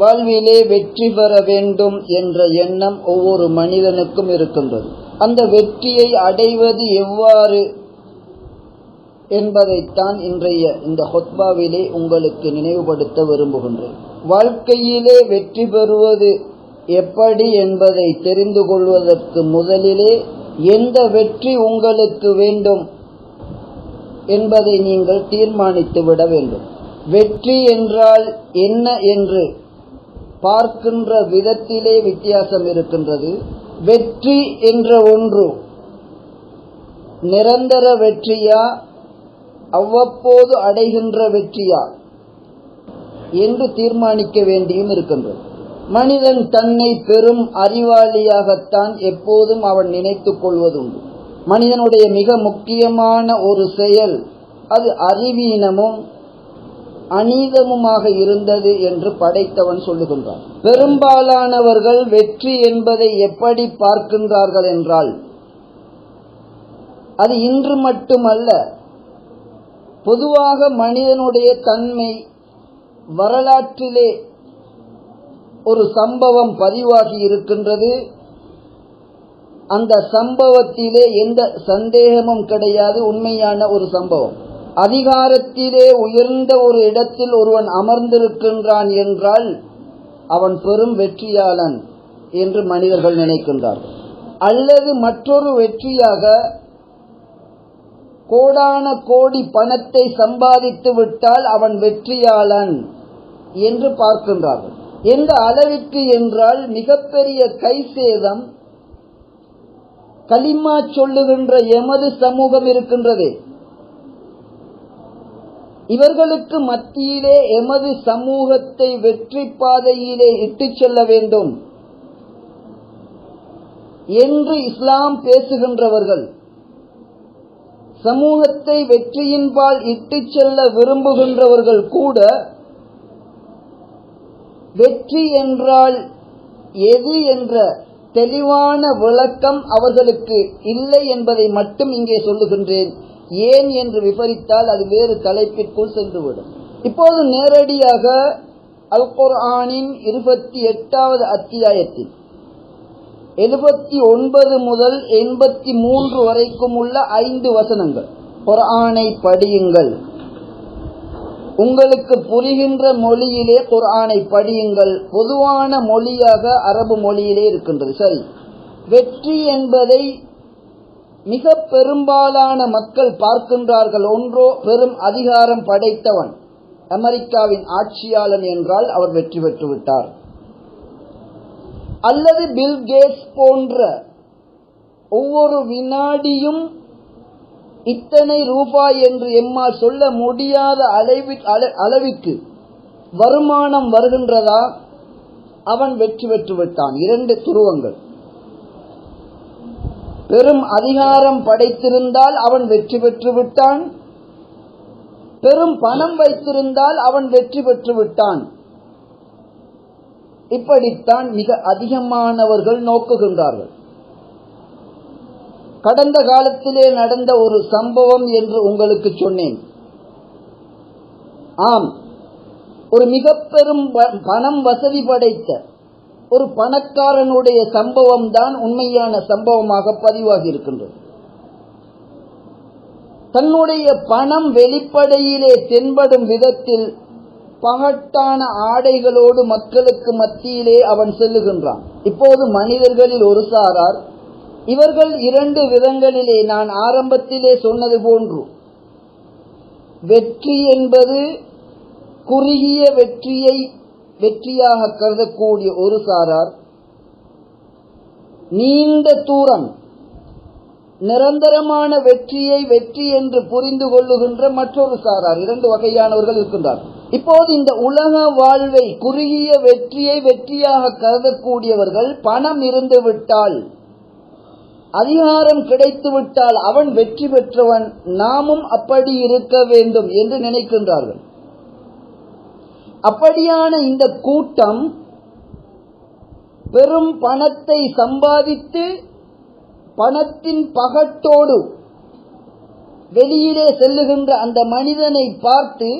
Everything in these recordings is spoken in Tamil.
வாழ்விலே வெற்றி பெற வேண்டும் என்ற எண்ணம் ஒவ்வொரு மனிதனுக்கும் இருக்கின்றது. அந்த வெற்றியை அடைவது எவ்வாறு என்பதைத்தான் இன்றைய இந்த ஹொத்பாவிலே உங்களுக்கு நினைவுபடுத்த விரும்புகின்றேன். வாழ்க்கையிலே வெற்றி பெறுவது எப்படி என்பதை தெரிந்து கொள்வதற்கு முதலிலே எந்த வெற்றி உங்களுக்கு வேண்டும் என்பதை நீங்கள் தீர்மானித்து விட வேண்டும். வெற்றி என்றால் என்ன என்று பார்க்கின்ற விதத்திலே வித்தியாசம் இருக்கின்றது. வெற்றி என்ற ஒன்று. நிரந்தர வெற்றியா? அவ்வப்போது அடைகின்ற வெற்றியா? என்று தீர்மானிக்க வேண்டியும் இருக்கின்றது. மனிதன் தன்னை பெரும் அறிவாளியாகத்தான் எப்போதும் அவன் நினைத்துக் கொள்வதுண்டு. மனிதனுடைய மிக முக்கியமான ஒரு செயல் அது அறிவீனமும் அநீதமுமாக இருந்தது என்று படைத்தவன் சொல்லுகின்றான். பெரும்பாலானவர்கள் வெற்றி என்பதை எப்படி பார்க்கின்றார்கள் என்றால் அது இன்று மட்டுமல்ல பொதுவாக மனிதனுடைய தன்மை வரலாற்றிலே ஒரு சம்பவம் பதிவாகி இருக்கின்றது. அந்த சம்பவத்திலே எந்த சந்தேகமும் கிடையாது. உண்மையான ஒரு சம்பவம். அதிகாரத்திலே உயர்ந்த ஒரு இடத்தில் ஒருவன் அமர்ந்திருக்கின்றான் என்றால் அவன் பெரும் வெற்றியாளன் என்று மனிதர்கள் நினைக்கின்றார்கள். அல்லது மற்றொரு வெற்றியாக கோடான கோடி பணத்தை சம்பாதித்து விட்டால் அவன் வெற்றியாளன் என்று பார்க்கின்றார்கள். எந்த அளவிற்கு என்றால் மிகப்பெரிய கை சேதம் களிமா சொல்லுகின்ற எமது சமூகம் இருக்கின்றது. இவர்களுக்கு மத்தியிலே எமது சமூகத்தை வெற்றி பாதையிலே இட்டு செல்ல வேண்டும் என்று இஸ்லாம் பேசுகின்றவர்கள். சமூகத்தை வெற்றியின்பால் இட்டு செல்ல விரும்புகின்றவர்கள் கூட வெற்றி என்றால் எது என்ற தெளிவான விளக்கம் அவர்களுக்கு இல்லை என்பதை மட்டும் இங்கே சொல்லுகின்றேன். ஏன் என்று விபரித்தால் அது வேறு தலைப்பிற்குள் சென்றுவிடும். இப்போது நேரடியாக அல் குர்ஆனின் இருபத்தி எட்டாவது அத்தியாயத்தில் எழுபத்தி ஒன்பது முதல் எண்பத்தி மூன்று வரைக்கும் உள்ள ஐந்து வசனங்கள். குர்ஆனை படியுங்கள். உங்களுக்கு புரிகின்ற மொழியிலே குர்ஆனை படியுங்கள். பொதுவான மொழியாக அரபு மொழியிலே இருக்கின்றது. சரி. வெற்றி என்பதை மிக பெரும்பாலான மக்கள் பார்க்கின்றார்கள். ஒன்றோ பெரும் அதிகாரம் படைத்தவன் அமெரிக்காவின் ஆட்சியாளன் என்றால் அவர் வெற்றி பெற்று விட்டார். அல்லது பில் கேட்ஸ் போன்ற ஒவ்வொரு வினாடியும் இத்தனை ரூபாய் என்று எம்மால் சொல்ல முடியாத அளவி அளவிற்கு வருமானம் வருகின்றதா? அவன் வெற்றி பெற்று விட்டான். இரண்டு துருவங்கள். பெரும் அதிகாரம் படைத்திருந்தால் அவன் வெற்றி பெற்று விட்டான் பெரும் பணம் வைத்திருந்தால் அவன் வெற்றி பெற்று விட்டான் இப்படித்தான் மிக அதிகமானவர்கள் நோக்குகின்றார்கள். கடந்த காலத்திலே நடந்த ஒரு சம்பவம் என்று உங்களுக்கு சொன்னேன். ஆம் ஒரு மிக பெரும் பணம் வசதி படைத்த ஒரு பணக்காரனுடைய சம்பவம் தான் உண்மையான சம்பவமாக பதிவாகி இருக்கின்றது தன்னுடைய பணம் வெளிப்படையிலே தென்படும் விதத்தில் பகட்டான ஆடைகளோடு மக்களுக்கு மத்தியிலே அவன் செல்லுகின்றான். இப்போது மனிதர்களில் ஒரு சாரார் இவர்கள் இரண்டு விதங்களிலே நான் ஆரம்பத்திலே சொன்னது போன்று வெற்றி என்பது குறுகிய வெற்றியை வெற்றியாக கருதக்கூடிய ஒரு சாரார் நீண்ட தூரம் நிரந்தரமான வெற்றியை வெற்றி என்று புரிந்து கொள்ளுகின்ற மற்றொரு சாரார் இரண்டு வகையானவர்கள் இருக்கின்றார். இப்போது இந்த உலக வாழ்வை குறுகிய வெற்றியை வெற்றியாக கருதக்கூடியவர்கள் பணம் இருந்து விட்டால் அதிகாரம் கிடைத்து விட்டால் அவன் வெற்றி பெற்றவன் நாமும் அப்படி இருக்க வேண்டும் என்று நினைக்கின்றார்கள். அப்படியான இந்த கூட்டம் பெரும் பணத்தை சம்பாதித்து பணத்தின் பகட்டோடு வெளியிலே செல்லுகின்ற அந்த மனிதனை பார்த்து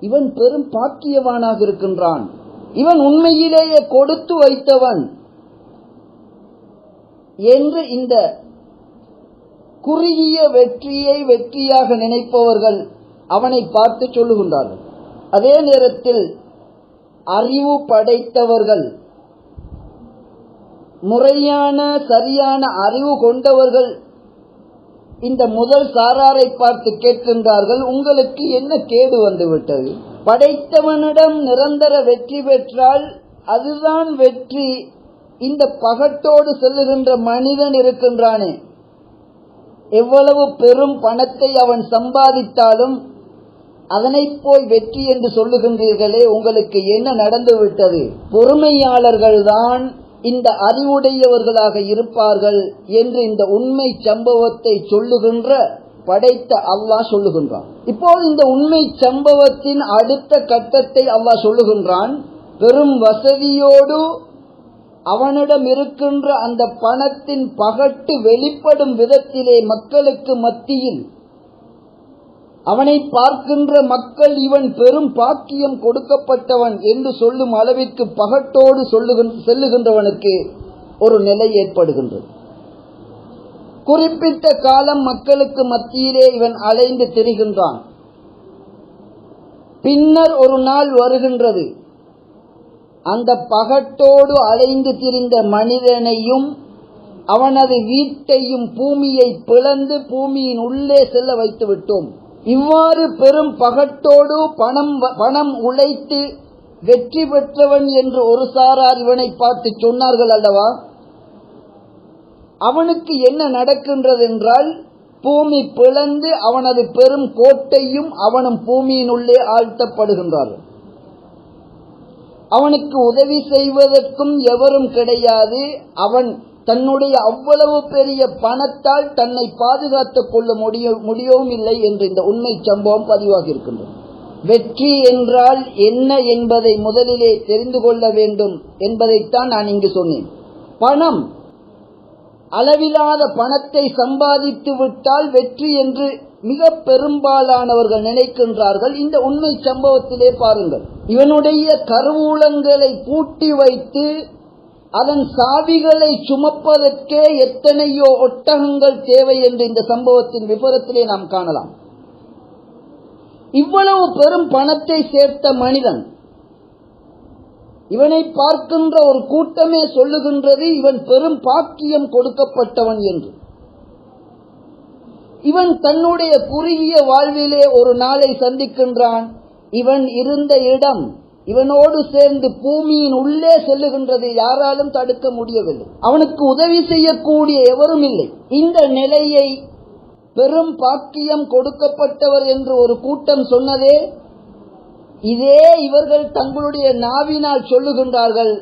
இவன் பெரும் பாக்கியவானாக இருக்கின்றான். இவன் உண்மையிலேயே கொடுத்து வைத்தவன். என்று இந்த குறுகிய வெற்றியை வெற்றியாக நினைப்பவர்கள் அவனை பார்த்து சொல்லுகின்றார்கள். அதே நேரத்தில் அறிவு படைத்தவர்கள் முறையான சரியான அறிவு கொண்டவர்கள் இந்த முதல் சாராரை பார்த்து கேட்கின்றார்கள் உங்களுக்கு என்ன கேடு வந்துவிட்டது? படைத்தவனிடம் நிரந்தர வெற்றி பெற்றால் அதுதான் வெற்றி. இந்த பகட்டோடு செல்லுகின்ற மனிதன் இருக்கின்றானே எவ்வளவு பெரும் பணத்தை அவன் சம்பாதித்தாலும் அதனை போய் வெற்றி என்று சொல்லுகின்றீர்களே உங்களுக்கு என்ன நடந்து விட்டது பொறுமையாளர்கள்தான் இந்த அறிவுடையவர்களாக இருப்பார்கள் என்று இந்த உண்மை சம்பவத்தை சொல்லுகின்ற படைத்த அல்லாஹ் சொல்லுகின்றான். இப்போது இந்த உண்மை சம்பவத்தின் அடுத்த கட்டத்தை அல்லாஹ் சொல்லுகின்றான். பெரும் வசதியோடு அவனிடம் இருக்கின்ற அந்த பணத்தின் பகட்டு வெளிப்படும் விதத்திலே மக்களுக்கு மத்தியில் அவனை பார்க்கின்ற மக்கள் இவன் பெரும் பாக்கியம் கொடுக்கப்பட்டவன் என்று சொல்லும் அளவிற்கு பகட்டோடு சொல்லுகின்ற செல்லுகின்றவனுக்கு ஒரு நிலை ஏற்படுகின்றது. குறிப்பிட்ட காலம் மக்களுக்கு மத்தியிலே இவன் அலைந்து திரிகின்றான். பின்னர் ஒரு நாள் வருகின்றது. அந்த பகட்டோடு அலைந்து திரிந்த மனிதனையும் அவனது வீட்டையும் பூமியை பிளந்து பூமியின் உள்ளே செல்ல வைத்து விட்டோம் இவ்வாறு பெரும் பகட்டோடு பணம் பணம் உழைத்து வெற்றி பெற்றவன் என்று ஒரு சாரார் இவனை பார்த்து சொன்னார்கள் அல்லவா? அவனுக்கு என்ன நடக்கின்றது என்றால் பூமி பிளந்து அவனது பெரும் கோட்டையும் அவனும் பூமியினுள்ளே ஆழ்த்தப்படுகின்றார்கள். அவனுக்கு உதவி செய்வதற்கும் எவரும் கிடையாது. அவன் தன்னுடைய அவ்வளவு பெரிய பணத்தால் தன்னை பாதுகாத்துக் கொள்ள முடிய முடியவும் இல்லை என்று இந்த உண்மை சம்பவம் பதிவாகி இருக்கின்றது. வெற்றி என்றால் என்ன என்பதை முதலிலே தெரிந்து கொள்ள வேண்டும் என்பதைத்தான் நான் இங்கு சொன்னேன். பணம். அளவிலாத பணத்தை சம்பாதித்து விட்டால் வெற்றி என்று மிக பெரும்பாலானவர்கள் நினைக்கின்றார்கள். இந்த உண்மை சம்பவத்திலே பாருங்கள். இவனுடைய கருவூலங்களை பூட்டி வைத்து அதன் சாவிகளை சுமப்பதற்கே எத்தனையோ ஒட்டகங்கள் தேவை என்று இந்த சம்பவத்தின் விபரத்திலே நாம் காணலாம். இவ்வளவு பெரும் பணத்தை சேர்த்த மனிதன் இவனை பார்க்கின்ற ஒரு கூட்டமே சொல்லுகின்றது இவன் பெரும் பாக்கியம் கொடுக்கப்பட்டவன் என்று. இவன் தன்னுடைய குறுகிய வாழ்விலே ஒரு நாளை சந்திக்கின்றான் இவன் இருந்த இடம் இவனோடு சேர்ந்து பூமியின் உள்ளே செல்லுகின்றது யாராலும் தடுக்க முடியவில்லை. அவனுக்கு உதவி செய்யக்கூடிய எவரும் இல்லை. இந்த நிலையை பெரும் பாக்கியம் கொடுக்கப்பட்டவர் என்று ஒரு கூட்டம் சொன்னதே இதே இவர்கள் தங்களுடைய நாவினால் சொல்லுகின்றார்கள்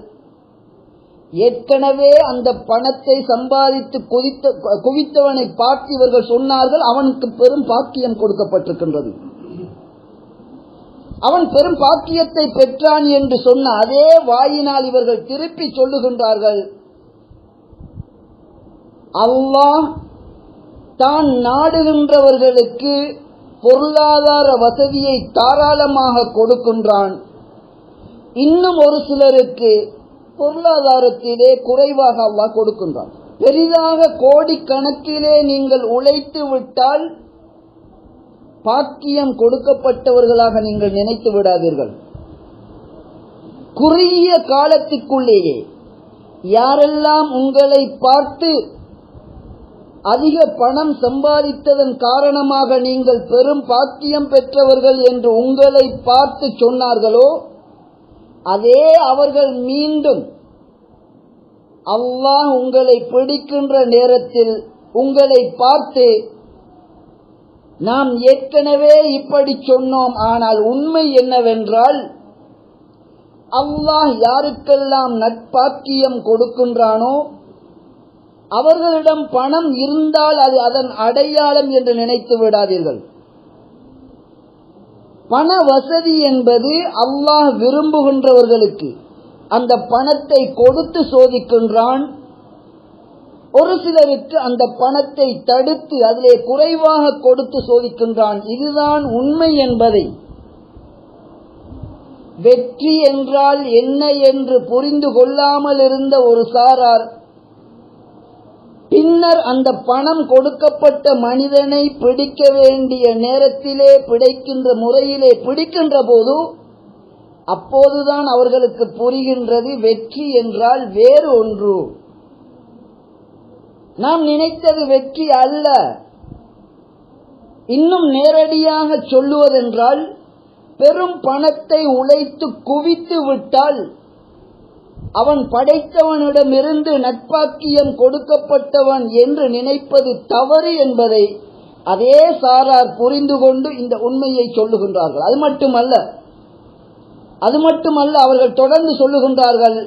ஏற்கனவே அந்த பணத்தை சம்பாதித்து குதித்த குவித்தவனை பார்த்து இவர்கள் சொன்னார்கள் அவனுக்கு பெரும் பாக்கியம் கொடுக்கப்பட்டிருக்கின்றது. அவன் பெரும் பாக்கியத்தை பெற்றான் என்று சொன்ன அதே வாயினால் இவர்கள் திருப்பி சொல்லுகின்றார்கள். அல்லாஹ் தான் நாடுகின்றவர்களுக்கு பொருளாதார வசதியை தாராளமாக கொடுக்கின்றான். இன்னும் ஒரு சிலருக்கு பொருளாதாரத்திலே குறைவாக அல்லாஹ் கொடுக்கின்றான். பெரிதாக கோடிக்கணக்கிலே நீங்கள் உழைத்து விட்டால் பாக்கியம் கொடுக்கப்பட்டவர்களாக நீங்கள் நினைத்து விடாதீர்கள். குறுகிய காலத்துக்குள்ளேயே யாரெல்லாம் உங்களை பார்த்து அதிக பணம் சம்பாதித்ததன் காரணமாக நீங்கள் பெரும் பாக்கியம் பெற்றவர்கள் என்று உங்களை பார்த்து சொன்னார்களோ அதே அவர்கள் மீண்டும் அல்லாஹ் உங்களை பிடிக்கின்ற நேரத்தில் உங்களை பார்த்து நாம் ஏற்கனவே இப்படி சொன்னோம் ஆனால் உண்மை என்னவென்றால் அல்லாஹ் யாருக்கெல்லாம் நட்பாக்கியம் கொடுக்கின்றானோ அவர்களிடம் பணம் இருந்தால் அது அதன் அடையாளம் என்று நினைத்து விடாதீர்கள். பண வசதி என்பது அல்லாஹ் விரும்புகின்றவர்களுக்கு அந்த பணத்தை கொடுத்து சோதிக்கின்றான் ஒரு சிலருக்கு அந்த பணத்தை தடுத்து அதிலே குறைவாக கொடுத்து சோதிக்கின்றான். இதுதான் உண்மை என்பதை. வெற்றி என்றால் என்ன என்று புரிந்து கொள்ளாமல் இருந்த ஒரு சாரார் பின்னர் அந்த பணம் கொடுக்கப்பட்ட மனிதனை பிடிக்க வேண்டிய நேரத்திலே பிடிக்கின்ற முறையிலே பிடிக்கின்ற போது அப்போதுதான் அவர்களுக்கு புரிகின்றது வெற்றி என்றால் வேறு ஒன்று. நாம் நினைத்தது வெற்றி அல்ல. இன்னும் நேரடியாக சொல்லுவதென்றால் பெரும் பணத்தை உழைத்து குவித்து விட்டால் அவன் படைத்தவனிடமிருந்து நட்பாக்கியம் கொடுக்கப்பட்டவன் என்று நினைப்பது தவறு என்பதை அதே சாரார் புரிந்து கொண்டு இந்த உண்மையை சொல்லுகின்றார்கள். அது மட்டுமல்ல அது மட்டுமல்ல அவர்கள் தொடர்ந்து சொல்லுகின்றார்கள்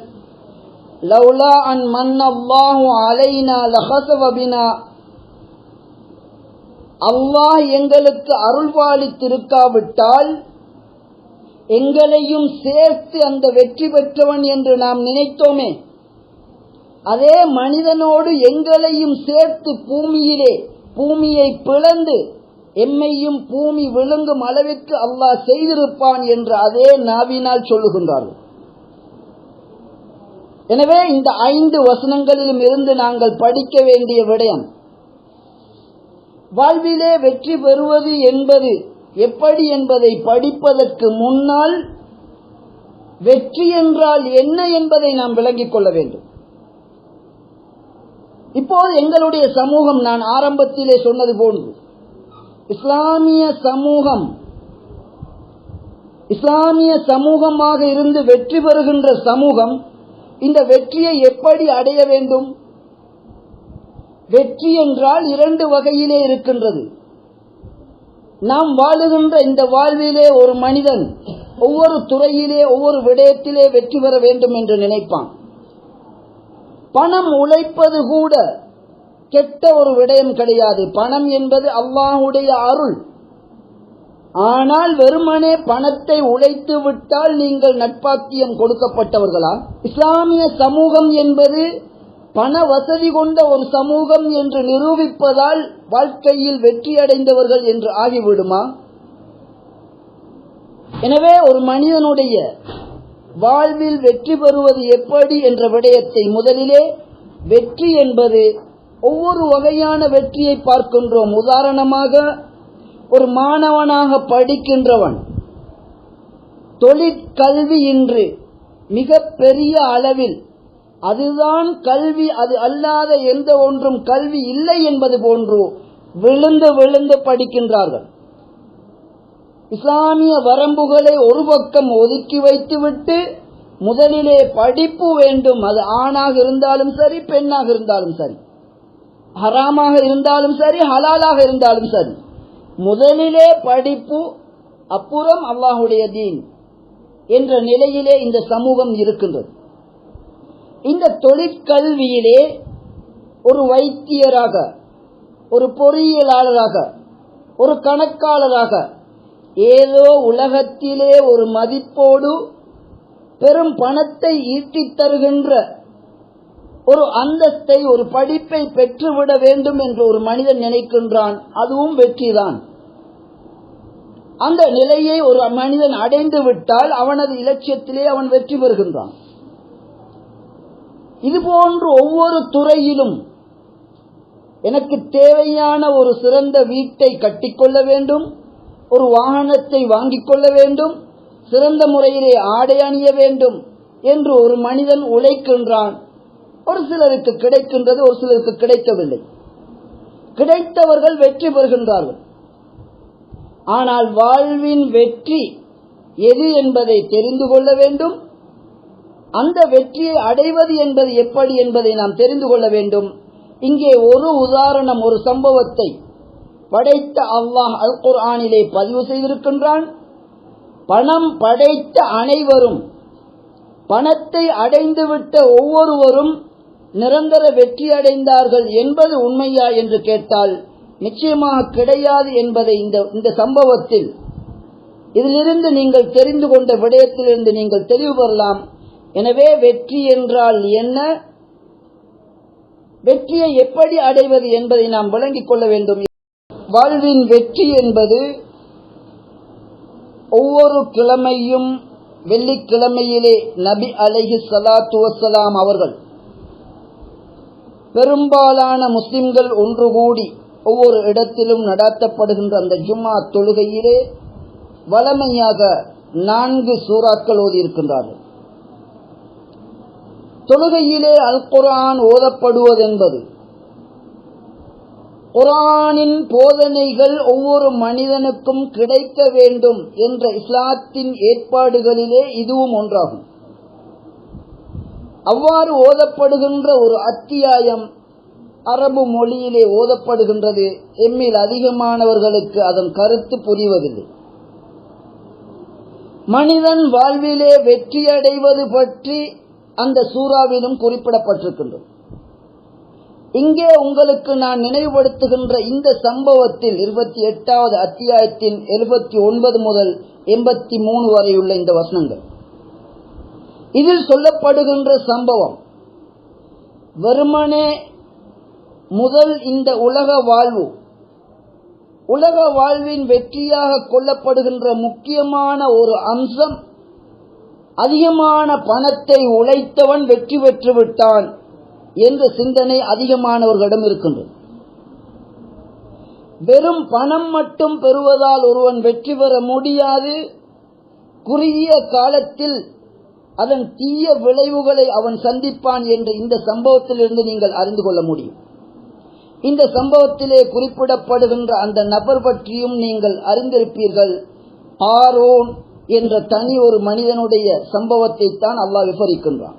லவ்லா அன் மன்னல்லாஹு அலைனா லஹசவ பினா. அல்லாஹ் எங்களுக்கு அருள்பாலித்திருக்காவிட்டால் எங்களையும் சேர்த்து அந்த வெற்றி பெற்றவன் என்று நாம் நினைத்தோமே. அதே மனிதனோடு எங்களையும் சேர்த்து பூமியிலே பூமியை பிளந்து எம்மையும் பூமி விழுங்கும் அளவிற்கு அல்லாஹ் செய்திருப்பான் என்று அதே நாவினால் சொல்லுகின்றார்கள். எனவே இந்த ஐந்து வசனங்களிலும் இருந்து நாங்கள் படிக்க வேண்டிய விடயம் வாழ்விலே வெற்றி பெறுவது என்பது எப்படி என்பதை படிப்பதற்கு முன்னால் வெற்றி என்றால் என்ன என்பதை நாம் விளங்கிக் கொள்ள வேண்டும். இப்போது எங்களுடைய சமூகம் நான் ஆரம்பத்திலே சொன்னது போன்று இஸ்லாமிய சமூகம் இஸ்லாமிய சமூகமாக இருந்து வெற்றி பெறுகின்ற சமூகம் இந்த வெற்றியை எப்படி அடைய வேண்டும்? வெற்றி என்றால் இரண்டு வகையிலே இருக்கின்றது. நாம் வாழுகின்ற இந்த வாழ்விலே ஒரு மனிதன் ஒவ்வொரு துறையிலே ஒவ்வொரு விடயத்திலே வெற்றி பெற வேண்டும் என்று நினைப்பான். பணம் உழைப்பது கூட கெட்ட ஒரு விடயம் கிடையாது. பணம் என்பது அல்லாஹுடைய அருள். ஆனால் வெறுமனே பணத்தை உழைத்து விட்டால் நீங்கள் நட்பாக்கியம் கொடுக்கப்பட்டவர்களா? இஸ்லாமிய சமூகம் என்பது பண வசதி கொண்ட ஒரு சமூகம் என்று நிரூபிப்பதால் வாழ்க்கையில் வெற்றியடைந்தவர்கள் என்று ஆகிவிடுமா? எனவே ஒரு மனிதனுடைய வாழ்வில் வெற்றி பெறுவது எப்படி என்ற விடயத்தை முதலிலே வெற்றி என்பது ஒவ்வொரு வகையான வெற்றியை பார்க்கின்றோம். உதாரணமாக ஒரு மாணவனாக படிக்கின்றவன் தொழிற்கல்வி இன்று மிக பெரிய அளவில் அதுதான் கல்வி அது அல்லாத எந்த ஒன்றும் கல்வி இல்லை என்பது போன்று விழுந்து விழுந்து படிக்கின்றார்கள். இஸ்லாமிய வரம்புகளை ஒரு பக்கம் ஒதுக்கி வைத்துவிட்டு முதலிலே படிப்பு வேண்டும். அது ஆணாக இருந்தாலும் சரி பெண்ணாக இருந்தாலும் சரி. ஹராமாக இருந்தாலும் சரி ஹலாலாக இருந்தாலும் சரி. முதலிலே படிப்பு அப்புறம் அல்லாஹுடைய தீன் என்ற நிலையிலே இந்த சமூகம் இருக்கின்றது. இந்த தொழிற்கல்வியிலே ஒரு வைத்தியராக ஒரு பொறியியலாளராக ஒரு கணக்காளராக ஏதோ உலகத்திலே ஒரு மதிப்போடு பெரும் பணத்தை ஈட்டித் தருகின்ற ஒரு அந்தஸ்தை ஒரு படிப்பை பெற்றுவிட வேண்டும் என்று ஒரு மனிதன் நினைக்கின்றான். அதுவும் வெற்றிதான். அந்த நிலையை ஒரு மனிதன் அடைந்து விட்டால் அவனது இலட்சியத்திலே அவன் வெற்றி பெறுகின்றான். இதுபோன்று ஒவ்வொரு துறையிலும் எனக்கு தேவையான ஒரு சிறந்த வீட்டை கட்டிக்கொள்ள வேண்டும் ஒரு வாகனத்தை வாங்கிக் கொள்ள வேண்டும் சிறந்த முறையிலே ஆடை அணிய வேண்டும் என்று ஒரு மனிதன் உழைக்கின்றான். ஒரு சிலருக்கு கிடைக்கின்றது ஒரு சிலருக்கு கிடைக்கவில்லை. கிடைத்தவர்கள் வெற்றி பெறுகின்றார்கள். ஆனால் வாழ்வின் வெற்றி எது என்பதை தெரிந்து கொள்ள வேண்டும். அந்த வெற்றியை அடைவது என்பது எப்படி என்பதை நாம் தெரிந்து கொள்ள வேண்டும். இங்கே ஒரு உதாரணம் ஒரு சம்பவத்தை படைத்த அல்லாஹ் அல் குர்ஆனிலே பதிவு செய்திருக்கின்றான். பணம் படைத்த அனைவரும் பணத்தை அடைந்துவிட்ட ஒவ்வொருவரும் நிரந்தர வெற்றி அடைந்தார்கள் என்பது உண்மையா என்று கேட்டால் நிச்சயமாக கிடையாது என்பதை இந்த இந்த சம்பவத்தில் இதிலிருந்து நீங்கள் தெரிந்து கொண்ட விடயத்திலிருந்து நீங்கள் தெளிவு பெறலாம். எனவே வெற்றி என்றால் என்ன? வெற்றியை எப்படி அடைவது என்பதை நாம் விளங்கிக் கொள்ள வேண்டும். வாழ்வின் வெற்றி என்பது ஒவ்வொரு கிழமையும் வெள்ளிக்கிழமையிலே நபி அலைஹி ஸலாத்து அவர்கள் பெரும்பாலான முஸ்லிம்கள் ஒன்று கூடி ஒவ்வொரு இடத்திலும் நடாத்தப்படுகின்ற அந்த ஜும்மா தொழுகையிலே வளமையாக நான்கு சூறாக்கள் ஓதியிருக்கின்றார்கள் தொழுகையிலே அல் குரான் ஓதப்படுவதென்பது குரானின் போதனைகள் ஒவ்வொரு மனிதனுக்கும் கிடைக்க வேண்டும் என்ற இஸ்லாத்தின் ஏற்பாடுகளிலே இதுவும் ஒன்றாகும். அவ்வாறு ஓதப்படுகின்ற ஒரு அத்தியாயம் அரபு மொழியிலே ஓதப்படுகின்றது. எம்மில் அதிகமானவர்களுக்கு அதன் கருத்து புரிவதில்லை. மனிதன் வாழ்விலே வெற்றியடைவது பற்றி அந்த சூறாவிலும் குறிப்பிடப்பட்டிருக்கின்றது. இங்கே உங்களுக்கு நான் நினைவுபடுத்துகின்ற இந்த சம்பவத்தில் இருபத்தி எட்டாவது அத்தியாயத்தின் எழுபத்தி ஒன்பது முதல் எண்பத்தி மூணு வரையுள்ள இந்த வசனங்கள். இதில் சொல்லப்படுகின்ற சம்பவம் வெறுமனே முதல் இந்த உலக வாழ்வு உலக வாழ்வின் வெற்றியாக கொள்ளப்படுகின்ற முக்கியமான ஒரு அம்சம் அதிகமான பணத்தை உழைத்தவன் வெற்றி பெற்று விட்டான் என்ற சிந்தனை அதிகமானவர்களிடம் இருக்கின்றது. வெறும் பணம் மட்டும் பெறுவதால் ஒருவன் வெற்றி பெற முடியாது. குறுகிய காலத்தில் அதன் தீய விளைவுகளை அவன் சந்திப்பான் என்ற இந்த சம்பவத்திலிருந்து நீங்கள் அறிந்து கொள்ள முடியும். இந்த சம்பவத்திலே குறிப்பிடப்படுகின்ற அந்த நபர் பற்றியும் நீங்கள் அறிந்திருப்பீர்கள். ஆரோன் என்ற தனி ஒரு மனிதனுடைய சம்பவத்தை தான் அல்லாஹ் விவரிக்கின்றான்.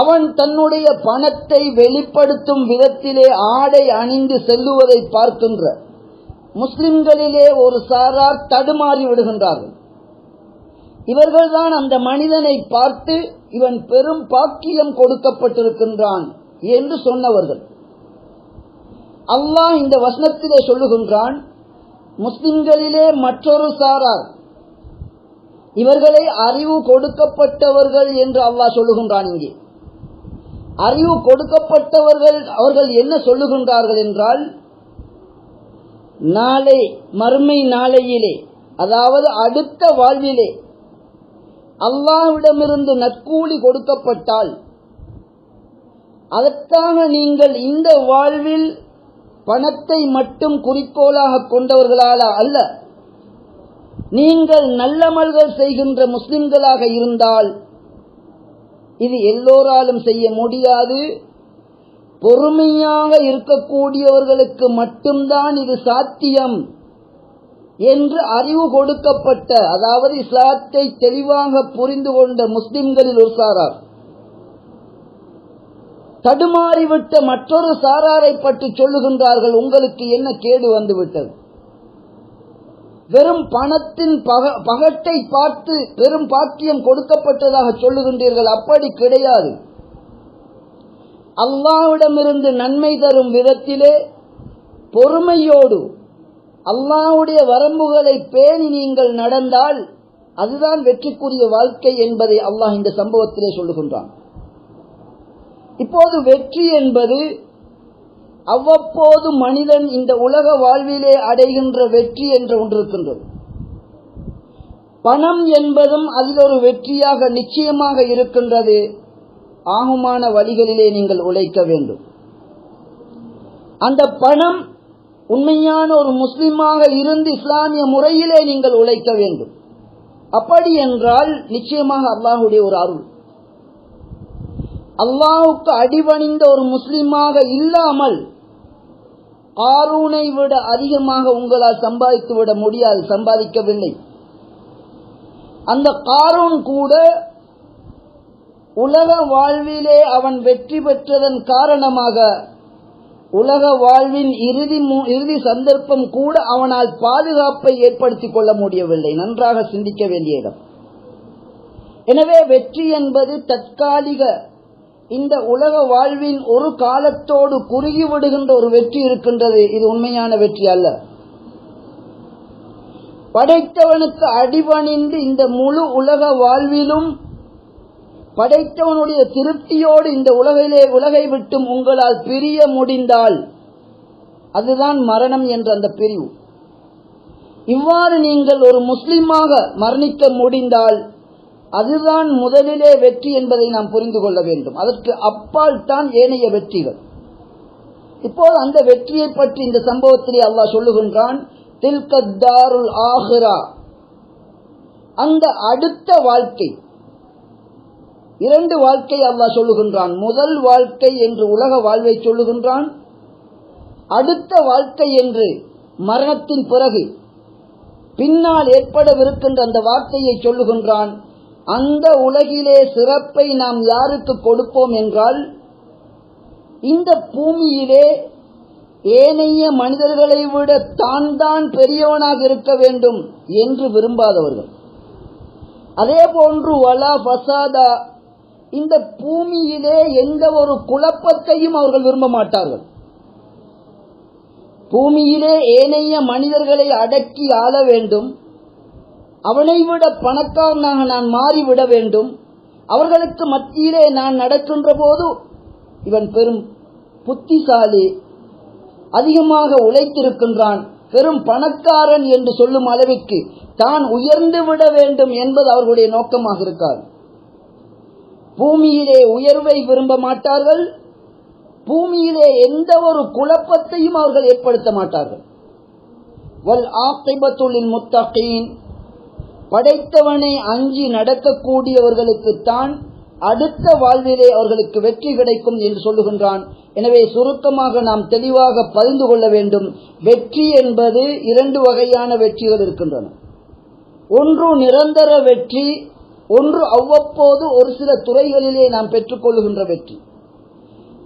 அவன் தன்னுடைய பணத்தை வெளிப்படுத்தும் விதத்திலே ஆடை அணிந்து செல்லுவதை பார்க்கின்ற முஸ்லிம்களிலே ஒரு சாரார் தடுமாறி விடுகின்றார்கள். இவர்கள்தான் அந்த மனிதனை பார்த்து இவன் பெரும் பாக்கியம் கொடுக்கப்பட்டிருக்கின்றான் என்று சொன்னவர்கள். அல்லாஹ் இந்த வசனத்திலே சொல்லுகின்றான் முஸ்லிம்களிலே மற்றொரு சாரார். இவர்களை அறிவு கொடுக்கப்பட்டவர்கள் என்று அல்லாஹ் சொல்லுகின்றான் இங்கே. அறிவு கொடுக்கப்பட்டவர்கள் அவர்கள் என்ன சொல்லுகின்றார்கள் என்றால் நாளை மறுமை நாளையிலே அதாவது அடுத்த வாழ்விலே அல்லாஹ்விடமிருந்து நற்கூலி கொடுக்கப்பட்டால் அதற்காக நீங்கள் இந்த வாழ்வில் பணத்தை மட்டும் குறிக்கோளாக கொண்டவர்களால அல்ல. நீங்கள் நல்லமல்கள் செய்கின்ற முஸ்லிம்களாக இருந்தால் இது எல்லோராலும் செய்ய முடியாது. பொறுமையாக இருக்கக்கூடியவர்களுக்கு மட்டும்தான் இது சாத்தியம். என்று அறிவு கொடுக்கப்பட்ட அதாவது இஸ்லாத்தை தெளிவாக புரிந்து கொண்ட முஸ்லிம்களில் ஒரு சாரார். தடுமாறிவிட்ட மற்றொரு சாராரை பற்றி சொல்லுகின்றார்கள் உங்களுக்கு என்ன கேடு வந்துவிட்டது? வெறும் பணத்தின் பக பகட்டை பார்த்து பெரும் பாக்கியம் கொடுக்கப்பட்டதாக சொல்லுகின்றீர்கள் அப்படி கிடையாது. அல்லாவிடமிருந்து நன்மை தரும் விதத்திலே பொறுமையோடு அல்லாவுடைய வரம்புகளை பேணி நீங்கள் நடந்தால் அதுதான் வெற்றிக்குரிய வாழ்க்கை என்பதை அல்லாஹ் இந்த சம்பவத்திலே சொல்லுகின்றான். இப்போது வெற்றி என்பது அவ்வப்போது மனிதன் இந்த உலக வாழ்விலே அடைகின்ற வெற்றி என்று ஒன்று இருக்கின்றது பணம் என்பதும் அதில் ஒரு வெற்றியாக நிச்சயமாக இருக்கின்றது. ஆகுமான வழிகளிலே நீங்கள் உழைக்க வேண்டும். அந்த பணம் உண்மையான ஒரு முஸ்லிமாக இருந்து இஸ்லாமிய முறையிலே நீங்கள் உழைக்க வேண்டும். அப்படி என்றால் நிச்சயமாக அல்லாஹுடைய ஒரு அருள். அல்லாஹுக்கு அடிபணிந்த ஒரு முஸ்லிமாக இல்லாமல் காரூனை விட அதிகமாக உங்களால் சம்பாதித்து விட முடியாது சம்பாதிக்கவில்லை. அந்த காரூன் கூட உலக வாழ்விலே அவன் வெற்றி பெற்றதன் காரணமாக உலக வாழ்வின் இறுதி இறுதி சந்தர்ப்பம் கூட அவனால் பாதுகாப்பை ஏற்படுத்திக் கொள்ள முடியவில்லை. நன்றாக சிந்திக்க வேண்டிய இடம். எனவே வெற்றி என்பது தற்காலிக இந்த உலக வாழ்வின் ஒரு காலத்தோடு குறுகி விடுகின்ற ஒரு வெற்றி இருக்கின்றது. இது உண்மையான வெற்றி அல்ல. படைத்தவனுக்கு அடிபணிந்து இந்த முழு உலக வாழ்விலும் படைத்தவனுடைய திருப்தியோடு இந்த உலகிலே உலகை விட்டும் உங்களால் பிரிய முடிந்தால் அதுதான் மரணம் என்ற அந்த பிரிவு. இவ்வாறு நீங்கள் ஒரு முஸ்லிமாக மரணிக்க முடிந்தால் அதுதான் முதலிலே வெற்றி என்பதை நாம் புரிந்து கொள்ள வேண்டும். அதற்கு அப்பால் தான் ஏனைய வெற்றிகள். இப்போது அந்த வெற்றியை பற்றி இந்த சம்பவத்திலே அல்லாஹ் சொல்லுகின்றான் தில்கத்தாருல் ஆஹிரா. அந்த அடுத்த வாழ்க்கை. இரண்டு வாழ்க்கை அல்லாஹ் சொல்லுகின்றான். முதல் வாழ்க்கை என்று உலக வாழ்வை சொல்லுகின்றான். அடுத்த வாழ்க்கை என்று மரணத்தின் பிறகு பின்னால் ஏற்படவிருக்கின்ற அந்த வார்த்தையை சொல்லுகின்றான். அந்த உலகிலே சிறப்பை நாம் யாருக்கு கொடுப்போம் என்றால் இந்த பூமியிலே ஏனைய மனிதர்களை விட தான் தான் பெரியவனாக இருக்க வேண்டும் என்று விரும்பாதவர்கள். அதே போன்று வலா பசாதா இந்த பூமியிலே எந்த ஒரு குழப்பத்தையும் அவர்கள் விரும்ப மாட்டார்கள். பூமியிலே ஏனைய மனிதர்களை அடக்கி ஆள வேண்டும். அவனை விட பணக்காரனாக நான் மாறிவிட வேண்டும். அவர்களுக்கு மத்தியிலே நான் நடக்கின்ற போது இவன் பெரும் புத்திசாலி அதிகமாக உழைத்திருக்கின்றான் பெரும் பணக்காரன் என்று சொல்லும் அளவிற்கு தான் உயர்ந்து விட வேண்டும் என்பது அவர்களுடைய நோக்கமாக இருக்காது. பூமியிலே உயர்வை விரும்ப மாட்டார்கள். பூமியிலே எந்த ஒரு குழப்பத்தையும் அவர்கள் ஏற்படுத்த மாட்டார்கள். வல் ஆக்கைபத்துள்ளின் முத்தகீன். படைத்தவனை அஞ்சி நடக்கக்கூடியவர்களுக்குத்தான் அடுத்த வாழ்விலே அவர்களுக்கு வெற்றி கிடைக்கும் என்று சொல்லுகின்றான். எனவே சுருக்கமாக நாம் தெளிவாக பதிந்து கொள்ள வேண்டும். வெற்றி என்பது இரண்டு வகையான வெற்றிகள் இருக்கின்றன. ஒன்று நிரந்தர வெற்றி ஒன்று அவ்வப்போது ஒரு சில துறைகளிலே நாம் பெற்றுக்கொள்கின்ற வெற்றி.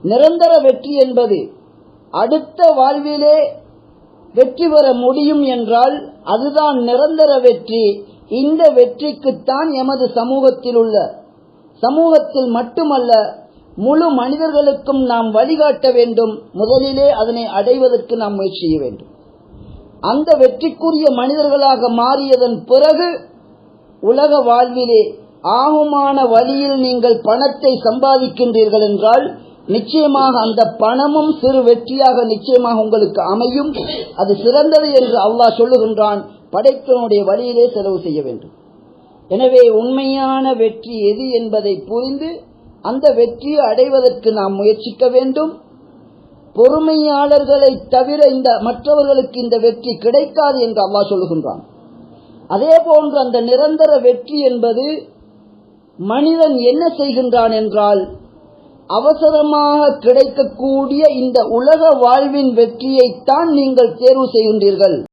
நிரந்தர வெற்றி என்பது அடுத்த வாழ்விலே வெற்றி பெற முடியும் என்றால் அதுதான் நிரந்தர வெற்றி. இந்த வெற்றிக்குத்தான் எமது சமூகத்தில் உள்ள சமூகத்தில் மட்டுமல்ல முழு மனிதர்களுக்கும் நாம் வழிகாட்ட வேண்டும். முதலிலே அதனை அடைவதற்கு நாம் முயற்சி செய்ய வேண்டும். அந்த வெற்றிக்குரிய மனிதர்களாக மாறியதன் பிறகு உலக வாழ்விலே ஆகுமான வழியில் நீங்கள் பணத்தை சம்பாதிக்கின்றீர்கள் என்றால் நிச்சயமாக அந்த பணமும் சிறு வெற்றியாக நிச்சயமாக உங்களுக்கு அமையும். அது சிறந்தது என்று அல்லாஹ் சொல்லுகின்றான். படைத்தனுடைய வழியிலே செலவு செய்ய வேண்டும். எனவே உண்மையான வெற்றி எது என்பதை புரிந்து அந்த வெற்றியை அடைவதற்கு நாம் முயற்சிக்க வேண்டும். பொறுமையாளர்களை தவிர இந்த மற்றவர்களுக்கு இந்த வெற்றி கிடைக்காது என்று அல்லாஹ் சொல்லுகின்றான். அதே போன்று அந்த நிரந்தர வெற்றி என்பது மனிதன் என்ன செய்கின்றான் என்றால் அவசரமாக கிடைக்கக்கூடிய இந்த உலக வாழ்வின் வெற்றியைத்தான் நீங்கள் தேர்வு செய்கின்றீர்கள்.